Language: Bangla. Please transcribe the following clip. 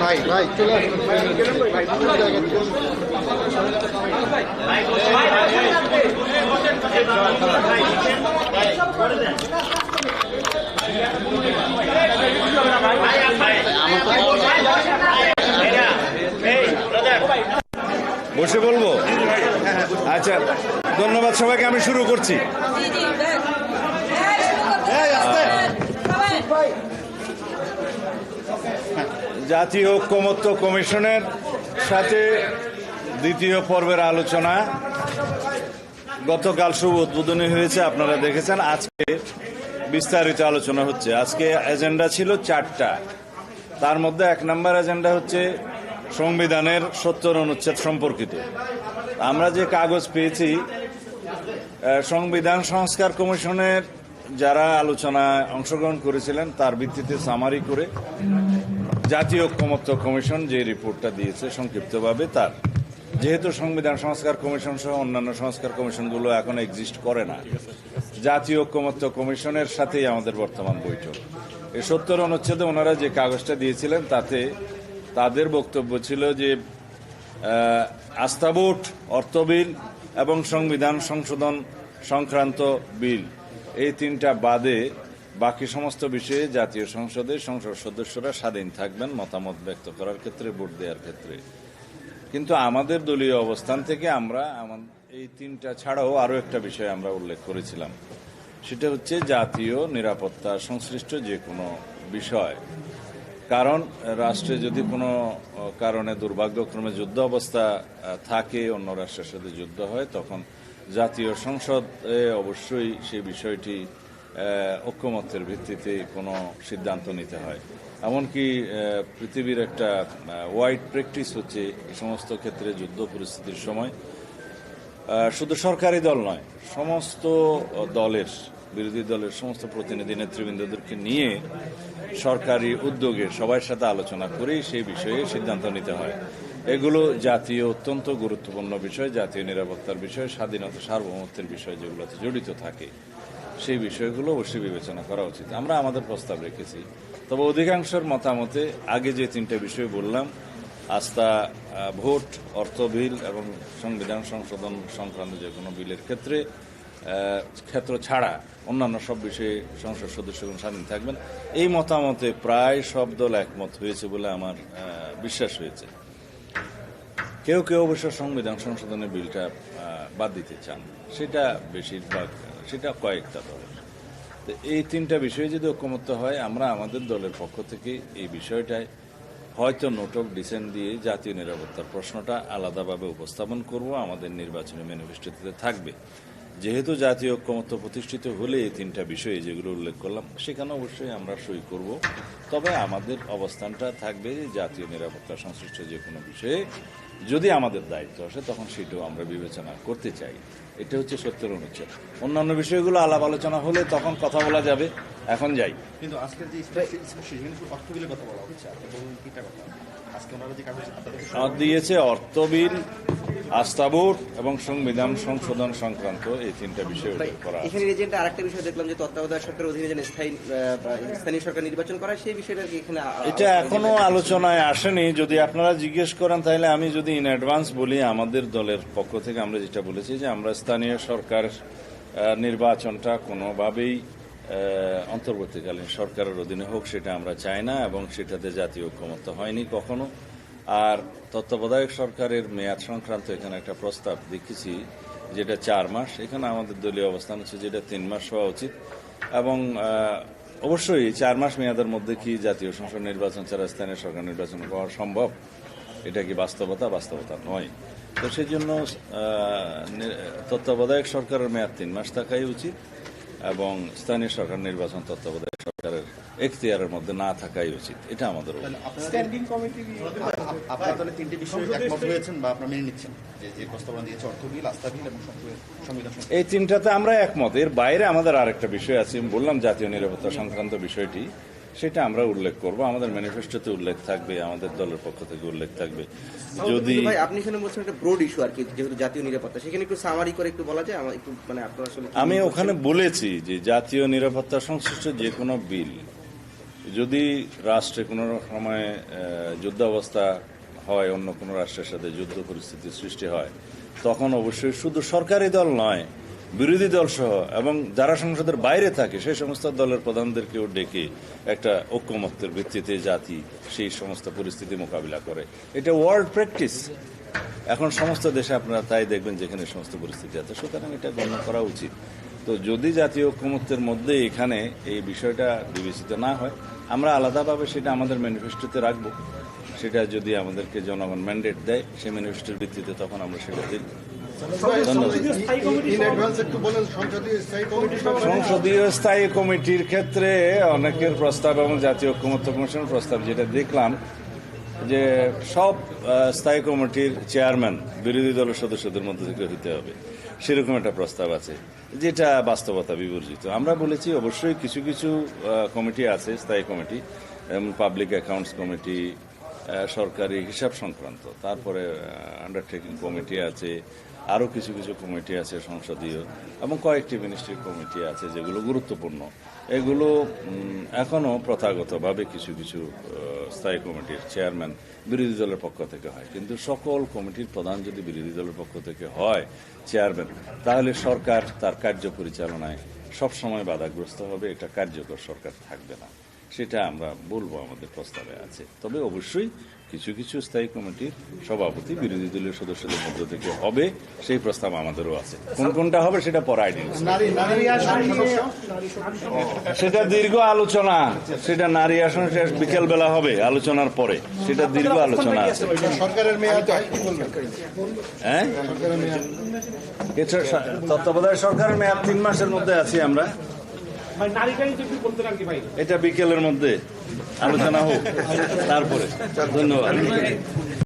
ভাই ভাই চলে আসুন। বসে বলব? আচ্ছা ধন্যবাদ সবাইকে আমি শুরু করছি জি জি দেখ হ্যাঁ শুরু করতে জাতীয় ঐক্যমত্য কমিশনের সাথে দ্বিতীয় পর্বের আলোচনা। গতকাল শুভ উদ্বোধনী হয়েছে, আপনারা দেখেছেন। আজকে বিস্তারিত আলোচনা হচ্ছে। আজকে এজেন্ডা ছিল চারটা। তার মধ্যে এক নম্বর এজেন্ডা হচ্ছে সংবিধানের সত্তর অনুচ্ছেদ সম্পর্কিত। আমরা যে কাগজ পেয়েছি সংবিধান সংস্কার কমিশনের যারা আলোচনায় অংশগ্রহণ করেছিলেন, তার ভিত্তিতে সামারি করে জাতীয় ঐক্যমত্য কমিশন যে রিপোর্টটা দিয়েছে সংক্ষিপ্তভাবে তার। যেহেতু সংবিধান সংস্কার কমিশন সহ অন্যান্য সংস্কার কমিশনগুলো এখন এক্সিস্ট করে না জাতীয় ঐক্যমত্য কমিশনের সাথেই আমাদের বর্তমান বৈঠক। এই সত্তর অনুচ্ছেদে ওনারা যে কাগজটা দিয়েছিলেন তাতে তাদের বক্তব্য ছিল যে আহ, আস্থা ভোট অর্থ বিল এবং সংবিধান সংশোধন সংক্রান্ত বিল এই তিনটা বাদে বাকি সমস্ত বিষয়ে জাতীয় সংসদে সংসদ সদস্যরা স্বাধীন থাকবেন, মতামত ব্যক্ত করার ক্ষেত্রে, ভোট দেওয়ার ক্ষেত্রে। কিন্তু আমাদের দলীয় অবস্থান থেকে আমরা এই তিনটা ছাড়াও আরও একটা বিষয় আমরা উল্লেখ করেছিলাম। সেটা হচ্ছে জাতীয় নিরাপত্তা সংশ্লিষ্ট যে কোনো বিষয়। কারণ, রাষ্ট্রে যদি কোনো কারণে দুর্ভাগ্যক্রমে যুদ্ধ অবস্থা থাকে, অন্য রাষ্ট্রের সাথে যুদ্ধ হয়, তখন জাতীয় সংসদে অবশ্যই সেই বিষয়টি ঐক্যমত্যের ভিত্তিতে কোনো সিদ্ধান্ত নিতে হয়। এমনকি পৃথিবীর একটা ওয়াইড প্র্যাকটিস হচ্ছে এই সমস্ত ক্ষেত্রে যুদ্ধ পরিস্থিতির সময়। শুধু সরকারি দল নয়, সমস্ত দলের, বিরোধী দলের সমস্ত প্রতিনিধি নেতৃবৃন্দদেরকে নিয়ে সরকারি উদ্যোগে সবার সাথে আলোচনা করেই সেই বিষয়ে সিদ্ধান্ত নিতে হয়। এগুলো জাতীয় অত্যন্ত গুরুত্বপূর্ণ বিষয়, জাতীয় নিরাপত্তার বিষয়, স্বাধীনতা, সার্বভৌমত্বের বিষয় যেগুলোতে জড়িত থাকে। সেই বিষয়গুলো অবশ্যই বিবেচনা করা উচিত। আমরা আমাদের প্রস্তাব রেখেছি। তবে অধিকাংশের মতামতে আগে যে তিনটে বিষয় বললাম, আস্থা ভোট, অর্থ বিল এবং সংবিধান সংশোধন সংক্রান্ত যে কোনো বিলের ক্ষেত্রে ক্ষেত্র ছাড়া অন্যান্য সব বিষয়ে সংসদ সদস্যগণ স্বাধীন থাকবেন। এই মতামতে প্রায় সব দল একমত হয়েছে বলে আমার বিশ্বাস হয়েছে। কেউ কেউ অবশ্য সংবিধান সংশোধনের বিলটা বাদ দিতে চান, সেটা বেশিরভাগ, সেটা কয়েকটা দলের তো এই তিনটা বিষয়ে যদি ঐক্যমত্য হয়, আমরা আমাদের দলের পক্ষ থেকে এই বিষয়টায় হয়তো নোটক ডিসেন্ট দিয়ে জাতীয় নিরাপত্তার প্রশ্নটা আলাদাভাবে উপস্থাপন করব, আমাদের নির্বাচনী ম্যানিফেস্টোতে থাকবে। যেহেতু জাতীয় ঐক্যমত্য প্রতিষ্ঠিত হলে এই তিনটা বিষয়ে যেগুলো উল্লেখ করলাম, সেখানে অবশ্যই আমরা সই করব। তবে আমাদের অবস্থানটা থাকবে জাতীয় নিরাপত্তা সংশ্লিষ্ট যে কোনো বিষয়ে। যদি আমাদের দায়িত্ব আসে তখন সেটাও আমরা বিবেচনা করতে চাই। এটা হচ্ছে সত্যের অনুচ্ছেদ। অন্যান্য বিষয়গুলো আলাপ আলোচনা হলে তখন কথা বলা যাবে। এখন যাই। কিন্তু আজকের যে সেখানে অর্থ বিলের কথা বলা হচ্ছে দিয়েছে অর্থ ভোট এবং সংবিধান সংশোধন সংক্রান্ত এই তিনটা বিষয় করা এখানে এজেন্টে আরেকটা বিষয় দেখলাম যে তত্ত্বাবধায়ক সরকারের অধীনে যেন স্থায়ী স্থানীয় সরকার নির্বাচন করা সেই বিষয়টা কি এখানে এটা এখনও আলোচনায় আসেনি। যদি আপনারা জিজ্ঞেস করেন তাহলে আমি যদি ইন অ্যাডভান্স বলি আমাদের দলের পক্ষ থেকে আমরা যেটা বলেছি যে আমরা স্থানীয় সরকার নির্বাচনটা কোনোভাবেই অন্তর্বর্তীকালীন সরকারের অধীনে হোক সেটা আমরা চাই না এবং সেটাতে জাতীয় ঐক্যমত্য হয়নি কখনো। আর তত্ত্বাবধায়ক সরকারের মেয়াদ সংক্রান্ত এখানে একটা প্রস্তাব দেখেছি, যেটা চার মাস। এখানে আমাদের দলীয় অবস্থান হচ্ছে যেটা তিন মাস হওয়া উচিত। এবং অবশ্যই চার মাস মেয়াদের মধ্যে কি জাতীয় সংসদ নির্বাচন ছাড়া স্থানীয় সরকার নির্বাচন করা সম্ভব? এটা কি বাস্তবতা? বাস্তবতা নয়। তো সেই জন্য তত্ত্বাবধায়ক সরকারের মেয়াদ তিন মাস থাকাই উচিত এবং স্থানীয় সরকার নির্বাচন তত্ত্বাবধায়ক সরকারের এখতিয়ারের মধ্যে না থাকাই উচিত। এটা আমাদের। স্ট্যান্ডিং কমিটি আপনারা তাহলে তিনটে বিষয়ে একমত হয়েছেন বা আপনারা মেনে নিচ্ছেন? যে যে প্রস্তাবনা দিয়েছে অর্থ বিল আস্থা বিল এবং সংবিধান সংবিধান এই তিনটাতে আমরা একমত। এর বাইরে আমাদের আরেকটা বিষয় আছে। আমি বললাম জাতীয় নিরাপত্তা সংক্রান্ত বিষয়টি। সেটা আমরা উল্লেখ করব। আমাদের ম্যানিফেস্টোতে উল্লেখ থাকবে আমাদের দলের পক্ষ থেকে উল্লেখ থাকবে। যদি ভাই আপনি এখানে বলছেন একটা ব্রড ইস্যু আর কি যেহেতু জাতীয় নিরাপত্তা। সেখানে একটু সামারি করে একটু বলা যায়? আমার একটু মানে আপনার আসলে আমি ওখানে বলেছি যে জাতীয় নিরাপত্তা সংশ্লিষ্ট যে কোনো বিল যদি রাষ্ট্রে কোনো সময় যুদ্ধাবস্থা হয়, অন্য কোনো রাষ্ট্রের সাথে যুদ্ধ পরিস্থিতির সৃষ্টি হয়, তখন অবশ্যই শুধু সরকারি দল নয়, বিরোধী দল সহ এবং যারা সংসদের বাইরে থাকে, সেই সমস্ত দলের প্রধানদেরকেও ডেকে একটা ঐক্যমত্যের ভিত্তিতে জাতি সেই সমস্ত পরিস্থিতি মোকাবিলা করে। এটা ওয়ার্ল্ড প্র্যাকটিস। এখন সমস্ত দেশে আপনারা তাই দেখবেন যেখানে সমস্ত পরিস্থিতি আছে। সুতরাং এটা গণ্য করা উচিত। তো যদি জাতীয় ঐক্যমত্যের মধ্যে এখানে এই বিষয়টা বিবেচিত না হয় আমরা আলাদাভাবে সেটা আমাদের ম্যানিফেস্টোতে রাখব। সেটা যদি আমাদেরকে জনগণ ম্যান্ডেট দেয়, সেই ম্যানিফেস্টোর ভিত্তিতে তখন আমরা সেটা কমিটি সংসদীয় স্থায়ী কমিটির ক্ষেত্রে অনেকের প্রস্তাব এবং জাতীয় ঐক্যমত্য কমিশনের প্রস্তাব যেটা দেখলাম, যে সব স্থায়ী কমিটির চেয়ারম্যান বিরোধী দলের সদস্যদের মধ্যে থেকে হইতে হবে। সেরকম একটা প্রস্তাব আছে, যেটা বাস্তবতা বিবর্জিত। আমরা বলেছি অবশ্যই কিছু কিছু কমিটি আছে, স্থায়ী কমিটি যেমন পাবলিক অ্যাকাউন্টস কমিটি সরকারি হিসাব সংক্রান্ত, তারপরে আন্ডারটেকিং কমিটি আছে আরও কিছু কিছু কমিটি আছে সংসদীয় এবং কয়েকটি মিনিস্ট্রি কমিটি আছে যেগুলো গুরুত্বপূর্ণ। এগুলো এখনও প্রথাগতভাবে কিছু কিছু স্থায়ী কমিটির চেয়ারম্যান বিরোধী দলের পক্ষ থেকে হয়। কিন্তু সকল কমিটির প্রধান যদি বিরোধী দলের পক্ষ থেকে হয় চেয়ারম্যান তাহলে সরকার তার কার্য পরিচালনায় সবসময় বাধাগ্রস্ত হবে। এটা কার্যকর সরকার থাকবে না। সেটা আমরা বলব আমাদের প্রস্তাবে আছে। তবে অবশ্যই কিছু কিছু স্থায়ী কমিটির সভাপতি বিরোধী দলীয় সদস্যদের মধ্য থেকে হবে সেই প্রস্তাব আমাদেরও আছে। কোন কোনটা হবে সেটা পরে আইডিয়া সেটা দীর্ঘ আলোচনা সেটা নারী আসন শেষ বিকেল বেলা হবে আলোচনার পরে। সেটা দীর্ঘ আলোচনা আছে। সরকারের মেয়াদ হ্যাঁ? তত্ত্বাবধায়ক সরকারের মেয়াদ তিন মাসের মধ্যে আছি আমরা। এটা বিকেলের মধ্যে আলোচনা হোক তারপরে। ধন্যবাদ।